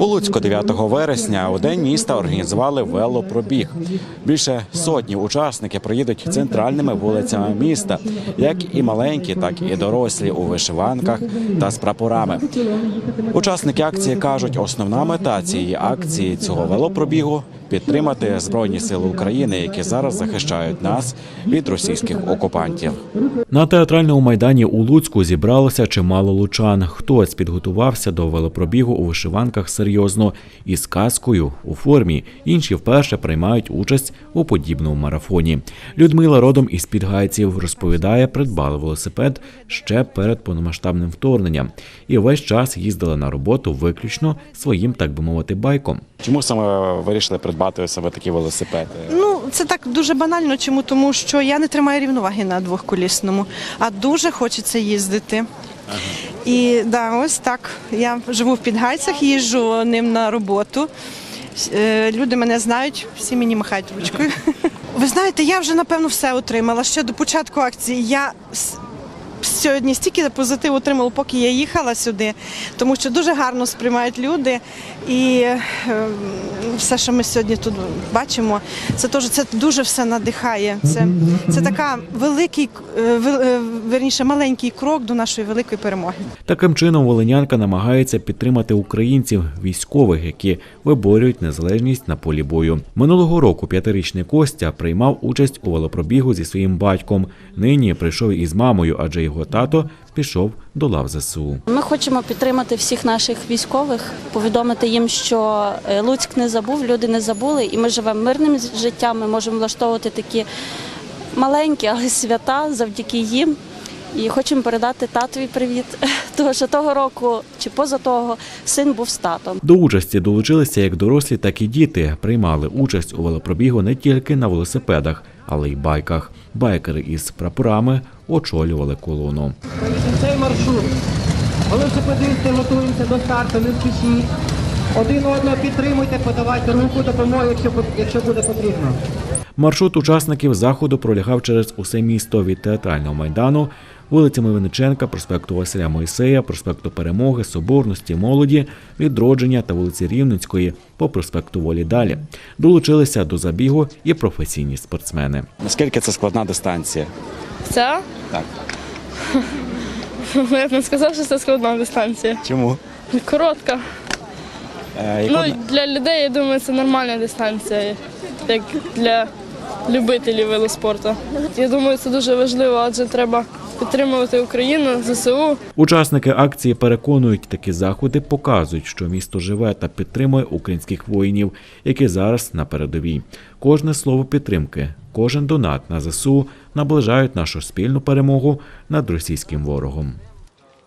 У Луцьку 9 вересня у день міста організували велопробіг. Більше сотні учасники проїдуть центральними вулицями міста, як і маленькі, так і дорослі у вишиванках та з прапорами. Учасники акції кажуть, основна мета цієї акції цього велопробігу підтримати збройні сили України, які зараз захищають нас від російських окупантів. На театральному майдані у Луцьку зібралося чимало лучан. Хтось підготувався до велопробігу у вишиванках серйозно і з каскою у формі. Інші вперше приймають участь у подібному марафоні. Людмила родом із Підгайців розповідає, придбала велосипед ще перед повномасштабним вторгненням і весь час їздила на роботу виключно своїм, так би мовити, байком. Чому саме вирішили придбати себе такі велосипеди? Ну, це так дуже банально. Чому? Тому що я не тримаю рівноваги на двохколісному, а дуже хочеться їздити. І да, ось так. Я живу в Підгайцях, їжджу ним на роботу. Е, Люди мене знають, всі мені махають ручкою. Ви знаєте, я вже напевно все отримала. Ще до початку акції я сьогодні стільки позитиву отримала, поки я їхала сюди, тому що дуже гарно сприймають люди. І е, все, що ми сьогодні тут бачимо, це теж це дуже все надихає. Це, це така великий, е, е, верніше, маленький крок до нашої великої перемоги. Таким чином, волинянка намагається підтримати українців, військових, які виборюють незалежність на полі бою. Минулого року п'ятирічний Костя приймав участь у велопробігу зі своїм батьком. Нині прийшов із мамою, адже його тато пішов до лав ЗСУ. Ми хочемо підтримати всіх наших військових, повідомити їм, що е, Луцьк не забув, люди не забули, і ми живемо мирним життям. Ми можемо влаштовувати такі маленькі, але свята завдяки їм. І хочемо передати татові привіт. Тому що того року чи поза того син був з татом. До участі долучилися як дорослі, так і діти. Приймали участь у велопробігу не тільки на велосипедах, але й байках. Байкери із прапорами очолювали колону. цей маршрут. Велосипедисти готуємося до старту, не спішіть. Один одного підтримуйте, подавайте руку допомоги, якщо, якщо буде потрібно. Маршрут учасників заходу пролягав через усе місто від театрального майдану, вулицями Винниченка, проспекту Василя Мойсея, проспекту Перемоги, Соборності, Молоді, Відродження та вулиці Рівненської по проспекту Волі далі. Долучилися до забігу і професійні спортсмени. Наскільки це складна дистанція? Ця? Так. Я б не сказав, що це складна дистанція. Чому? Коротка. Е, Ну, для людей, я думаю, це нормальна дистанція, як для любителів велоспорту. Я думаю, це дуже важливо, адже треба підтримувати Україну, ЗСУ. Учасники акції переконують, такі заходи показують, що місто живе та підтримує українських воїнів, які зараз на передовій. Кожне слово підтримки, кожен донат на ЗСУ наближають нашу спільну перемогу над російським ворогом.